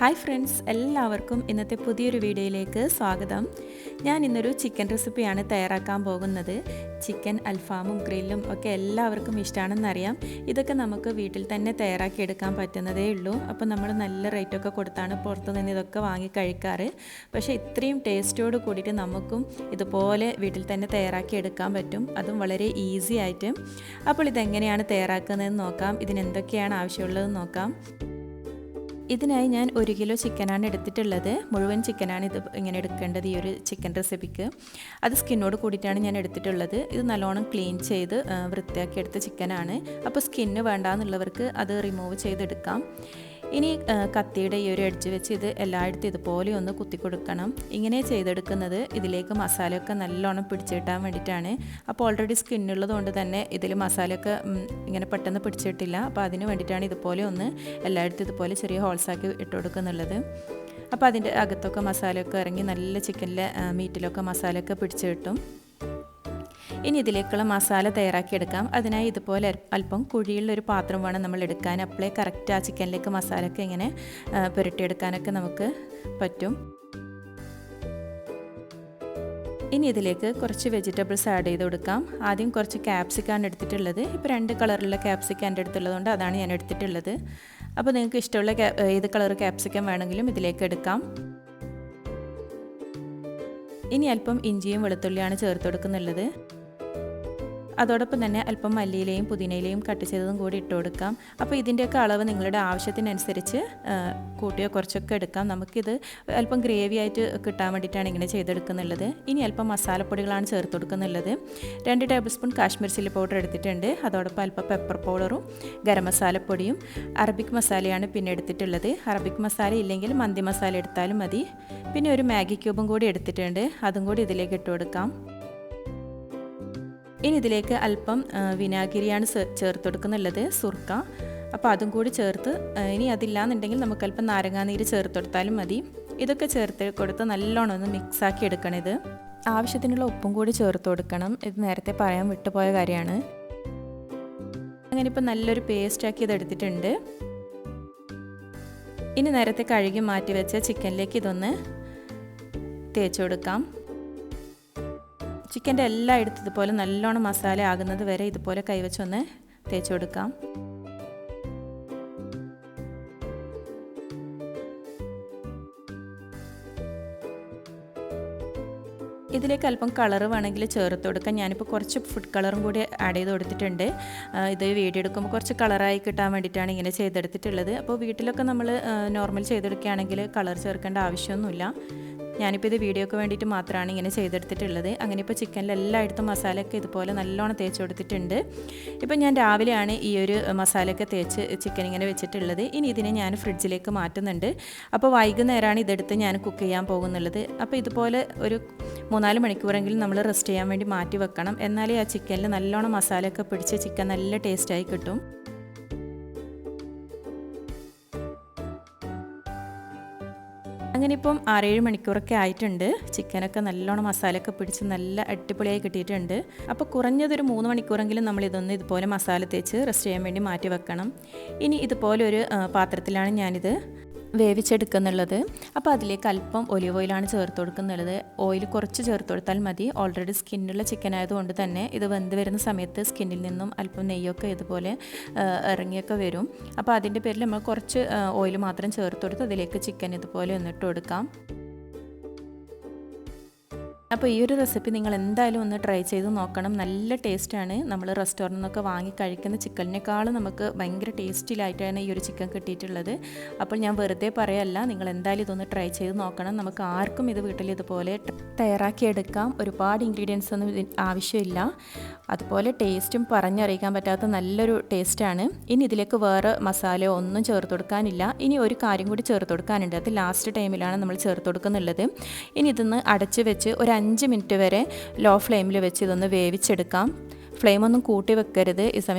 Hi friends എല്ലാവർക്കും ഇന്നത്തെ പുതിയൊരു വീഡിയോയിലേക്ക് സ്വാഗതം. ഞാൻ ഇന്നൊരു ചിക്കൻ റെസിപ്പിയാണ് തയ്യാറാക്കാൻ പോകുന്നത്. ചിക്കൻ അൽഫാമും ഗ്രില്ലും ഒക്കെ എല്ലാവർക്കും ഇഷ്ടമാണെന്നറിയാം ഇതൊക്കെ നമുക്ക് വീട്ടിൽ തന്നെ തയ്യാറാക്കി എടുക്കാൻ പറ്റുന്നതേ ഉള്ളൂ. അപ്പോൾ നമ്മൾ നല്ല റേറ്റൊക്കെ കൊടുത്താണ് പുറത്തു നിന്ന് ഇതൊക്കെ വാങ്ങി കഴിക്കാറ്. പക്ഷേ ഇത്രയും ടേസ്റ്റോട് കൂടിയിട്ട് നമുക്കും ഇതുപോലെ വീട്ടിൽ തന്നെ തയ്യാറാക്കി എടുക്കാൻ പറ്റും. അതും വളരെ ഈസി ആയിട്ട്. അപ്പോൾ ഇതെങ്ങനെയാണ് തയ്യാറാക്കുന്നതെന്ന് നോക്കാം. ഇതിനെന്തൊക്കെയാണ് ആവശ്യമുള്ളതെന്ന് നോക്കാം. ഇതിനായി ഞാൻ ഒരു കിലോ ചിക്കനാണ് എടുത്തിട്ടുള്ളത്. മുഴുവൻ ചിക്കനാണ് ഇത് ഇങ്ങനെ എടുക്കേണ്ടത് ഈ ഒരു ചിക്കൻ റെസിപ്പിക്ക്. അത് സ്കിന്നോട് കൂടിയിട്ടാണ് ഞാൻ എടുത്തിട്ടുള്ളത്. ഇത് നല്ലോണം ക്ലീൻ ചെയ്ത് വൃത്തിയാക്കി എടുത്ത ചിക്കനാണ്. അപ്പോൾ സ്കിന്ന് വേണ്ടാന്നുള്ളവർക്ക് അത് റിമൂവ് ചെയ്തെടുക്കാം. ഇനി കത്തിയുടെ ഈ ഒരു എഡ്ജ് വെച്ച് ഇത് എല്ലായിടത്തും ഇതുപോലെ ഒന്ന് കുത്തി കൊടുക്കണം ഇങ്ങനെ ചെയ്തെടുക്കുന്നത് ഇതിലേക്ക് മസാലയൊക്കെ നല്ലോണം പിടിച്ചിട്ടാൻ വേണ്ടിയിട്ടാണ്. അപ്പോൾ ഓൾറെഡി സ്കിന്നുള്ളത് കൊണ്ട് തന്നെ ഇതിൽ മസാലയൊക്കെ ഇങ്ങനെ പെട്ടെന്ന് പിടിച്ചിട്ടില്ല. അപ്പോൾ അതിന് വേണ്ടിയിട്ടാണ് ഇതുപോലെ ഒന്ന് എല്ലായിടത്തും ഇതുപോലെ ചെറിയ ഹോൾസാക്കി ഇട്ട് കൊടുക്കുന്നുള്ളത്. അപ്പോൾ അതിന്റെ അകത്തൊക്കെ മസാലയൊക്കെ ഇറങ്ങി നല്ല ചിക്കനിലെ മീറ്റിലൊക്കെ മസാലയൊക്കെ പിടിച്ച് കിട്ടും. ഇനി ഇതിലേക്കുള്ള മസാല തയ്യാറാക്കിയെടുക്കാം. അതിനായി ഇതുപോലെ അല്പം കുഴിയുള്ളൊരു പാത്രം വേണം നമ്മൾ എടുക്കാൻ. അപ്പോഴേ കറക്റ്റ് ആ ചിക്കനിലേക്ക് മസാലയൊക്കെ ഇങ്ങനെ പുരട്ടിയെടുക്കാനൊക്കെ നമുക്ക് പറ്റും. ഇനി ഇതിലേക്ക് കുറച്ച് വെജിറ്റബിൾസ് ആഡ് ചെയ്ത് കൊടുക്കാം. ആദ്യം കുറച്ച് ക്യാപ്സിക്കാണ് എടുത്തിട്ടുള്ളത്. ഇപ്പോൾ രണ്ട് കളറുള്ള ക്യാപ്സിക്ക എന്റെ അടുത്തുള്ളതുകൊണ്ട് അതാണ് ഞാൻ എടുത്തിട്ടുള്ളത്. അപ്പോൾ നിങ്ങൾക്ക് ഇഷ്ടമുള്ള ഏത് കളർ ക്യാപ്സിക്കം വേണമെങ്കിലും ഇതിലേക്ക് എടുക്കാം. ഇനി അല്പം ഇഞ്ചിയും വെളുത്തുള്ളിയാണ് ചേർത്ത് കൊടുക്കുന്നുള്ളത്. അതോടൊപ്പം തന്നെ അല്പം മല്ലിയിലയും പുതിനയിലയും കട്ട് ചെയ്തതും കൂടി ഇട്ട് കൊടുക്കാം. അപ്പോൾ ഇതിന്റെയൊക്കെ അളവ് നിങ്ങളുടെ ആവശ്യത്തിനനുസരിച്ച് കൂട്ടിയോ കുറച്ചൊക്കെ എടുക്കാം. നമുക്കിത് അല്പം ഗ്രേവി ആയിട്ട് കിട്ടാൻ വേണ്ടിയിട്ടാണ് ഇങ്ങനെ ചെയ്തെടുക്കുന്നുള്ളത്. ഇനി അല്പം മസാലപ്പൊടികളാണ് ചേർത്ത് കൊടുക്കുന്നുള്ളത്. രണ്ട് tablespoon Kashmir chilli powder എടുത്തിട്ടുണ്ട്. അതോടൊപ്പം അല്പം പെപ്പർ പൗഡറും ഗരം മസാലപ്പൊടിയും അറബിക് മസാലയാണ് പിന്നെ എടുത്തിട്ടുള്ളത്. അറബിക് മസാല ഇല്ലെങ്കിൽ മന്തി മസാല എടുത്താലും മതി. പിന്നെ ഒരു മാഗി ക്യൂബും കൂടി എടുത്തിട്ടുണ്ട്. അതും കൂടി ഇതിലേക്ക് ഇട്ട് കൊടുക്കാം. ഇനി ഇതിലേക്ക് അല്പം വിനാഗിരിയാണ് ചേർത്ത് കൊടുക്കുന്നുള്ളത് സുർക്ക. അപ്പോൾ അതും കൂടി ചേർത്ത് ഇനി അതില്ലാന്നുണ്ടെങ്കിൽ നമുക്ക് അല്പം നാരങ്ങാനീര് ചേർത്ത് കൊടുത്താലും മതി. ഇതൊക്കെ ചേർത്ത് കൊടുത്ത് നല്ലോണം ഒന്ന് മിക്സാക്കി എടുക്കണം ഇത്. ആവശ്യത്തിനുള്ള ഉപ്പും കൂടി ചേർത്ത് കൊടുക്കണം. ഇത് നേരത്തെ പറയാൻ വിട്ടുപോയ കാര്യമാണ്. അങ്ങനെ ഇപ്പോൾ നല്ലൊരു പേസ്റ്റാക്കി ഇത് എടുത്തിട്ടുണ്ട്. ഇനി നേരത്തെ കഴുകി മാറ്റി വെച്ച ചിക്കനിലേക്ക് ഇതൊന്ന് തേച്ച് കൊടുക്കാം. ചിക്കന്റെ എല്ലായിടത്തും ഇതുപോലെ നല്ലോണം മസാല ആകുന്നത് വരെ ഇതുപോലെ കൈവച്ചൊന്ന് തേച്ച് കൊടുക്കാം. ഇതിലേക്ക് അല്പം കളർ വേണമെങ്കിൽ ചേർത്ത് കൊടുക്കാം. ഞാനിപ്പോൾ കുറച്ച് ഫുഡ് കളറും കൂടി ആഡ് ചെയ്ത് കൊടുത്തിട്ടുണ്ട്. ഇത് വീഡിയോ എടുക്കുമ്പോൾ കുറച്ച് കളറായി കിട്ടാൻ വേണ്ടിയിട്ടാണ് ഇങ്ങനെ ചെയ്തെടുത്തിട്ടുള്ളത്. അപ്പോൾ വീട്ടിലൊക്കെ നമ്മൾ നോർമൽ ചെയ്തെടുക്കുകയാണെങ്കിൽ കളർ ചേർക്കേണ്ട ആവശ്യമൊന്നുമില്ല. ഞാനിപ്പോൾ ഇത് വീഡിയോക്ക് വേണ്ടിയിട്ട് മാത്രമാണ് ഇങ്ങനെ ചെയ്തെടുത്തിട്ടുള്ളത്. അങ്ങനെ ഇപ്പോൾ ചിക്കനിൽ എല്ലായിടത്തും മസാലയൊക്കെ ഇതുപോലെ നല്ലോണം തേച്ച് കൊടുത്തിട്ടുണ്ട്. ഇപ്പം ഞാൻ രാവിലെയാണ് ഈ ഒരു മസാലയൊക്കെ തേച്ച് ചിക്കൻ ഇങ്ങനെ വെച്ചിട്ടുള്ളത്. ഇനി ഇതിനെ ഞാൻ ഫ്രിഡ്ജിലേക്ക് മാറ്റുന്നുണ്ട്. അപ്പോൾ വൈകുന്നേരമാണ് ഇതെടുത്ത് ഞാൻ കുക്ക് ചെയ്യാൻ പോകുന്നുള്ളത്. അപ്പോൾ ഇതുപോലെ ഒരു മൂന്നാൽ മണിക്കൂറെങ്കിലും നമ്മൾ റെസ്റ്റ് ചെയ്യാൻ വേണ്ടി മാറ്റി വെക്കണം. എന്നാലേ ആ ചിക്കനിൽ നല്ലോണം മസാലയൊക്കെ പിടിച്ച് ചിക്കൻ നല്ല ടേസ്റ്റായി കിട്ടും. അങ്ങനെ ഇപ്പം ആറേഴ് മണിക്കൂറൊക്കെ ആയിട്ടുണ്ട്. ചിക്കനൊക്കെ നല്ലോണം മസാലയൊക്കെ പിടിച്ച് നല്ല അടിപൊളിയായി കിട്ടിയിട്ടുണ്ട്. അപ്പോൾ കുറഞ്ഞതൊരു മൂന്ന് മണിക്കൂറെങ്കിലും നമ്മൾ ഇതൊന്ന് ഇതുപോലെ മസാല തേച്ച് റെസ്റ്റ് ചെയ്യാൻ വേണ്ടി മാറ്റി വെക്കണം. ഇനി ഇതുപോലെ ഒരു പാത്രത്തിലാണ് ഞാനിത് വേവിച്ചെടുക്കുന്നുള്ളത്. അപ്പോൾ അതിലേക്ക് അല്പം ഒലിവ് ഓയിലാണ് ചേർത്ത് കൊടുക്കുന്നുള്ളത് ഓയിൽ കുറച്ച് ചേർത്ത് കൊടുത്താൽ മതി. ഓൾറെഡി സ്കിന്നുള്ള ചിക്കൻ ആയതുകൊണ്ട് തന്നെ ഇത് വെന്ത് വരുന്ന സമയത്ത് സ്കിന്നിൽ നിന്നും അല്പം നെയ്യൊക്കെ ഇതുപോലെ ഇറങ്ങിയൊക്കെ വരും. അപ്പോൾ അതിന്റെ പേരിൽ നമ്മൾ കുറച്ച് ഓയിൽ മാത്രം ചേർത്ത് കൊടുത്ത് അതിലേക്ക് ചിക്കൻ ഇതുപോലെ ഒന്നിട്ട് കൊടുക്കാം. അപ്പോൾ ഈ ഒരു റെസിപ്പി നിങ്ങൾ എന്തായാലും ഒന്ന് ട്രൈ ചെയ്ത് നോക്കണം. നല്ല ടേസ്റ്റാണ് നമ്മൾ റെസ്റ്റോറന്റിൽ നിന്നൊക്കെ വാങ്ങി കഴിക്കുന്ന ചിക്കലിനേക്കാളും നമുക്ക് ഭയങ്കര ടേസ്റ്റിലായിട്ടാണ് ഈ ഒരു ചിക്കൻ കിട്ടിയിട്ടുള്ളത്. അപ്പോൾ ഞാൻ വെറുതെ പറയല്ല നിങ്ങൾ എന്തായാലും ഇതൊന്ന് ട്രൈ ചെയ്ത് നോക്കണം. നമുക്ക് ആർക്കും ഇത് വീട്ടിൽ ഇതുപോലെ തയ്യാറാക്കിയെടുക്കാം ഒരുപാട് ഇൻഗ്രീഡിയൻസ് ഒന്നും ആവശ്യമില്ല. അതുപോലെ ടേസ്റ്റും പറഞ്ഞറിയിക്കാൻ പറ്റാത്ത നല്ലൊരു ടേസ്റ്റാണ് ഇനി ഇതിലേക്ക് വേറെ മസാലയോ ഒന്നും ചേർത്ത് കൊടുക്കാനില്ല. ഇനി ഒരു കാര്യം കൂടി ചേർത്ത് കൊടുക്കാനുണ്ട്. അത് ലാസ്റ്റ് ടൈമിലാണ് നമ്മൾ ചേർത്ത് കൊടുക്കുന്നുള്ളത്. ഇനി ഇതൊന്ന് അടച്ച് വെച്ച് ഒരു അഞ്ച് മിനിറ്റ് വരെ ലോ ഫ്ലെയിമിൽ വെച്ച് ഇതൊന്ന് വേവിച്ചെടുക്കാം. ഫ്ലെയിം ഒന്നും കൂട്ടി വെക്കരുത്. ഈ സമയം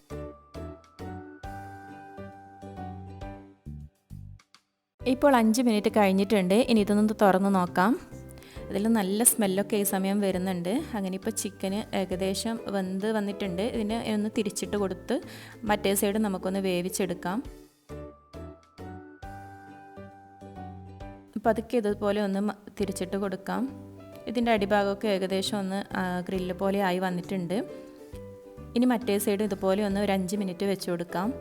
ഇപ്പോൾ അഞ്ച് മിനിറ്റ് കഴിഞ്ഞിട്ടുണ്ട്. ഇനി ഇതൊന്ന് തുറന്ന് നോക്കാം. ഇതിൽ നല്ല സ്മെല്ലൊക്കെ ഈ സമയം വരുന്നുണ്ട്. അങ്ങനെ ഇപ്പോൾ ചിക്കന് ഏകദേശം വെന്ത് വന്നിട്ടുണ്ട്. ഇതിനെ ഒന്ന് തിരിച്ചിട്ട് കൊടുത്ത് മറ്റേ സൈഡ് നമുക്കൊന്ന് വേവിച്ചെടുക്കാം. പതുക്കെ ഇതുപോലെ ഒന്ന് തിരിച്ചിട്ട് കൊടുക്കാം. ഇതിന്റെ അടിഭാഗമൊക്കെ ഏകദേശം ഒന്ന് ഗ്രില്ല് പോലെ ആയി വന്നിട്ടുണ്ട്. ഇനി മറ്റേ സൈഡ് ഇതുപോലെ ഒന്ന് ഒരു അഞ്ച് മിനിറ്റ് വെച്ച് കൊടുക്കാം.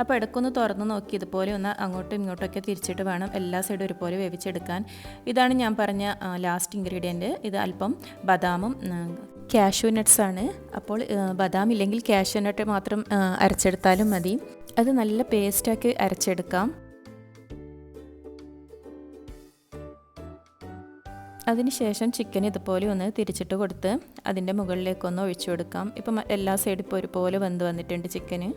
അപ്പോൾ ഇടയ്ക്കൊന്ന് തുറന്ന് നോക്കി ഇതുപോലെ ഒന്ന് അങ്ങോട്ടും ഇങ്ങോട്ടൊക്കെ തിരിച്ചിട്ട് വേണം എല്ലാ സൈഡും ഒരുപോലെ വേവിച്ചെടുക്കാൻ. ഇതാണ് ഞാൻ പറഞ്ഞ ലാസ്റ്റ് ഇൻഗ്രീഡിയന്റ് ഇത് അല്പം ബദാമും കാഷ്യൂ നട്ട്സ് ആണ്. അപ്പോൾ ബദാം ഇല്ലെങ്കിൽ കാഷ്യൂ നട്ട് മാത്രം അരച്ചെടുത്താലും മതി. അത് നല്ല പേസ്റ്റാക്കി അരച്ചെടുക്കാം. അതിനുശേഷം ചിക്കൻ ഇതുപോലെ ഒന്ന് തിരിച്ചിട്ട് കൊടുത്ത് അതിന്റെ മുകളിലേക്കൊന്ന് ഒഴിച്ചു കൊടുക്കാം. ഇപ്പം എല്ലാ സൈഡും ഇപ്പോൾ ഒരുപോലെ വെന്ത് വന്നിട്ടുണ്ട് ചിക്കന്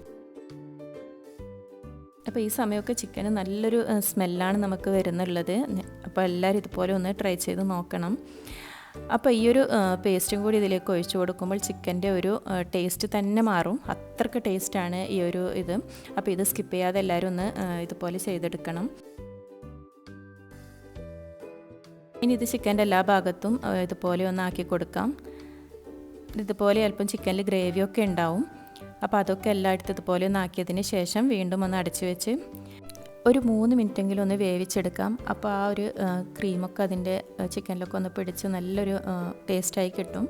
അപ്പോൾ ഈ സമയമൊക്കെ ചിക്കന് നല്ലൊരു സ്മെല്ലാണ് നമുക്ക് വരുന്നുള്ളത്. അപ്പോൾ എല്ലാവരും ഇതുപോലെ ഒന്ന് ട്രൈ ചെയ്ത് നോക്കണം. അപ്പോൾ ഈ ഒരു പേസ്റ്റും കൂടി ഇതിലേക്ക് ഒഴിച്ചു കൊടുക്കുമ്പോൾ ചിക്കന്റെ ഒരു ടേസ്റ്റ് തന്നെ മാറും. അത്രയ്ക്ക് ടേസ്റ്റാണ് ഈ ഒരു ഇത്. അപ്പോൾ ഇത് സ്കിപ്പ് ചെയ്യാതെ എല്ലാവരും ഒന്ന് ഇതുപോലെ ചെയ്തെടുക്കണം. ഇനി ഇത് ചിക്കന്റെ എല്ലാ ഭാഗത്തും ഇതുപോലെ ഒന്ന് ആക്കി കൊടുക്കാം. ഇതുപോലെ അല്പം ചിക്കനിൽ ഗ്രേവിയൊക്കെ ഉണ്ടാവും. അപ്പോൾ അതൊക്കെ എല്ലായിടത്തും ഇതുപോലെ ഒന്ന് ആക്കിയതിന് ശേഷം വീണ്ടും ഒന്ന് അടച്ചു വെച്ച് ഒരു മൂന്ന് മിനിറ്റെങ്കിലും ഒന്ന് വേവിച്ചെടുക്കാം. അപ്പോൾ ആ ഒരു ക്രീമൊക്കെ അതിന്റെ ചിക്കനിലൊക്കെ ഒന്ന് പിടിച്ച് നല്ലൊരു ടേസ്റ്റായി കിട്ടും.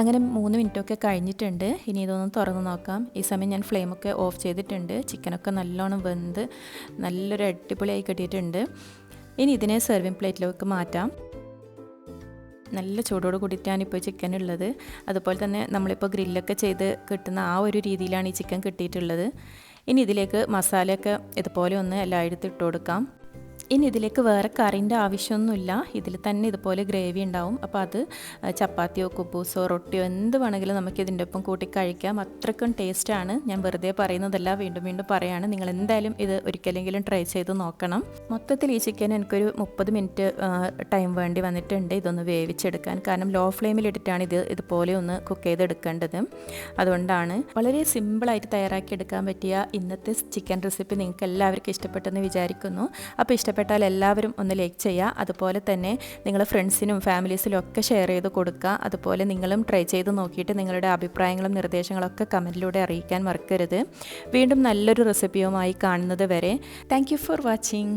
അങ്ങനെ മൂന്ന് മിനിറ്റൊക്കെ കഴിഞ്ഞിട്ടുണ്ട്. ഇനി ഇതൊന്ന് തുറന്ന് നോക്കാം. ഈ സമയം ഞാൻ ഫ്ലെയിമൊക്കെ ഓഫ് ചെയ്തിട്ടുണ്ട്. ചിക്കനൊക്കെ നല്ലോണം വെന്ത് നല്ലൊരു അടിപൊളിയായി കിട്ടിയിട്ടുണ്ട്. ഇനി ഇതിനെ സെർവിങ് പ്ലേറ്റിലേക്ക് മാറ്റാം. നല്ല ചൂടോട് കൂടിയിട്ടാണ് ഇപ്പോൾ ചിക്കൻ ഉള്ളത് അതുപോലെ തന്നെ നമ്മളിപ്പോൾ ഗ്രില്ലൊക്കെ ചെയ്ത് കിട്ടുന്ന ആ ഒരു രീതിയിലാണ് ഈ ചിക്കൻ കിട്ടിയിട്ടുള്ളത്. ഇനി ഇതിലേക്ക് മസാലയൊക്കെ ഇതുപോലെ ഒന്ന് എല്ലായിടത്തും ഇട്ട് കൊടുക്കാം. ഇനി ഇതിലേക്ക് വേറെ കറിന്റെ ആവശ്യമൊന്നുമില്ല. ഇതിൽ തന്നെ ഇതുപോലെ ഗ്രേവി ഉണ്ടാവും. അപ്പോൾ അത് ചപ്പാത്തിയോ കുബൂസോ റൊട്ടിയോ എന്ത് വേണമെങ്കിലും നമുക്ക് ഇതിന്റെ ഒപ്പം കൂട്ടി കഴിക്കാം. അത്രയ്ക്കും ടേസ്റ്റാണ് ഞാൻ വെറുതെ പറയുന്നതല്ല. വീണ്ടും വീണ്ടും പറയാണ്. നിങ്ങൾ എന്തായാലും ഇത് ഒരിക്കലെങ്കിലും ട്രൈ ചെയ്ത് നോക്കണം. മൊത്തത്തിൽ ഈ ചിക്കൻ എനിക്കൊരു മുപ്പത് മിനിറ്റ് ടൈം വേണ്ടി വന്നിട്ടുണ്ട് ഇതൊന്ന് വേവിച്ചെടുക്കാൻ. കാരണം ലോ ഫ്ലെയിമിലിട്ടിട്ടാണ് ഇത് ഇതുപോലെ ഒന്ന് കുക്ക് ചെയ്തെടുക്കേണ്ടത്. അതുകൊണ്ടാണ് വളരെ സിമ്പിളായിട്ട് തയ്യാറാക്കി എടുക്കാൻ പറ്റിയ ഇന്നത്തെ ചിക്കൻ റെസിപ്പി നിങ്ങൾക്ക് എല്ലാവർക്കും ഇഷ്ടപ്പെട്ടെന്ന് വിചാരിക്കുന്നു. അപ്പോൾ ഇഷ്ടപ്പെട്ടാൽ എല്ലാവരും ഒന്ന് ലൈക്ക് ചെയ്യുക. അതുപോലെ തന്നെ നിങ്ങൾ ഫ്രണ്ട്സിനും ഫാമിലീസിലും ഒക്കെ ഷെയർ ചെയ്ത് കൊടുക്കുക. അതുപോലെ നിങ്ങളും ട്രൈ ചെയ്ത് നോക്കിയിട്ട് നിങ്ങളുടെ അഭിപ്രായങ്ങളും നിർദ്ദേശങ്ങളൊക്കെ കമന്റിലൂടെ അറിയിക്കാൻ മറക്കരുത്. വീണ്ടും നല്ലൊരു റെസിപ്പിയുമായി കാണുന്നത് വരെ. Thank for watching.